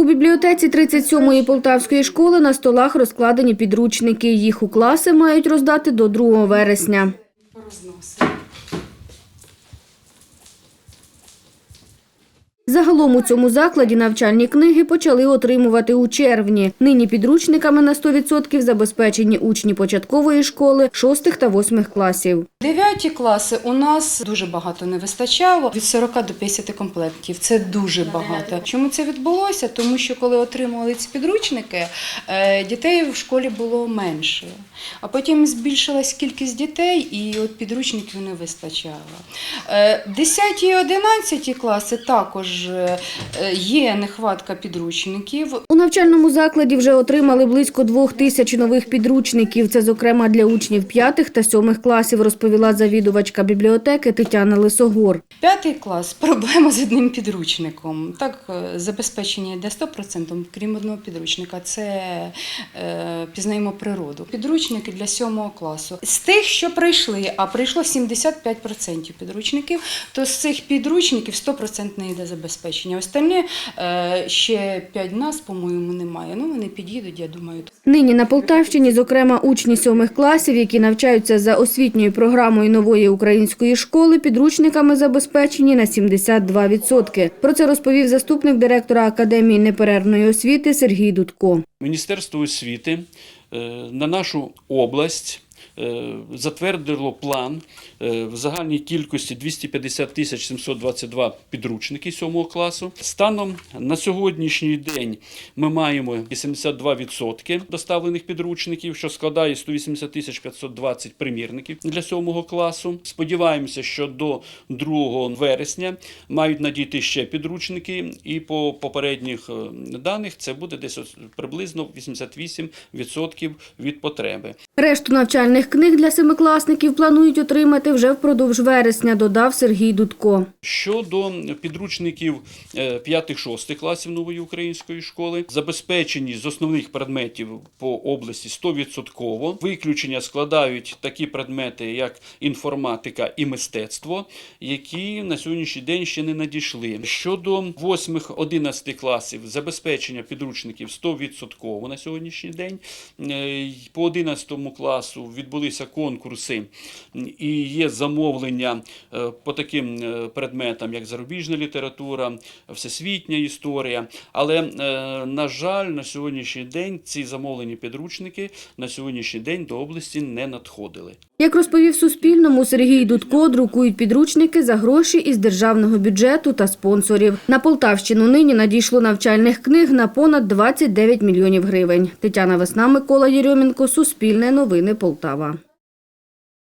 У бібліотеці 37-ї полтавської школи на столах розкладені підручники. Їх у класи мають роздати до 2 вересня. Загалом у цьому закладі навчальні книги почали отримувати у червні. Нині підручниками на 100% забезпечені учні початкової школи 6 та 8 класів. Дев'яті класи у нас дуже багато не вистачало від 40 до 50 комплектів. Це дуже багато. Чому це відбулося? Тому що коли отримували ці підручники, е, дітей в школі було менше. А потім збільшилась кількість дітей, і от підручників не вистачало. Е, 10 і 11 класи також е, є нехватка підручників. У навчальному закладі вже отримали близько двох тисяч нових підручників. Це, зокрема, для учнів п'ятих та сьомих класів, розповіла завідувачка бібліотеки Тетяна Лисогор. П'ятий клас проблема з одним підручником. Так, е, забезпечення йде 100%, крім одного підручника. Це е, пізнаємо природу. Підручники для сьомого класу. З тих, що прийшли, а прийшло 75% підручників, то з цих підручників 100% не йде забезпечення. Остальні е, ще 5 нас, по-моєму, немає. Ну, вони під'їдуть, я думаю. Нині на Полтавщині, зокрема, учні сьомих класів, які навчаються за освітньою програмою нової української школи, підручниками забезпечені на 72%. Про це розповів заступник директора Академії неперервної освіти Сергій Дудко. Міністерство освіти е, на нашу область затвердило план е, в загальній кількості 250 тисяч 722 підручники 7 класу. Станом на сьогоднішній день ми маємо 82% доставлених підручників, що складає 180 тисяч 520 примірників для 7 класу. Сподіваємося, що до 2 вересня мають надійти ще підручники, і по попередніх е, даних це буде десь приблизно 88% від потреби. Решту навчальних книг для семикласників планують отримати вже впродовж вересня, додав Сергій Дудко. Щодо підручників 5-6 класів нової української школи, забезпечені з основних предметів по області 100%. Виключення складають такі предмети, як інформатика і мистецтво, які на сьогоднішній день ще не надійшли. Щодо 8-11 класів, забезпечення підручників 100% на сьогоднішній день. Е, По 11 класу відбулися конкурси і є замовлення е, по таким е, предметам, як зарубіжна література, всесвітня історія. Але, е, на жаль, на сьогоднішній день ці замовлені підручники на сьогоднішній день до області не надходили. Як розповів Суспільному, Сергій Дудко друкують підручники за гроші із державного бюджету та спонсорів. На Полтавщину нині надійшло навчальних книг на понад 29 мільйонів гривень. Тетяна Весна, Микола Єрьомінко, Суспільне новини Полтава.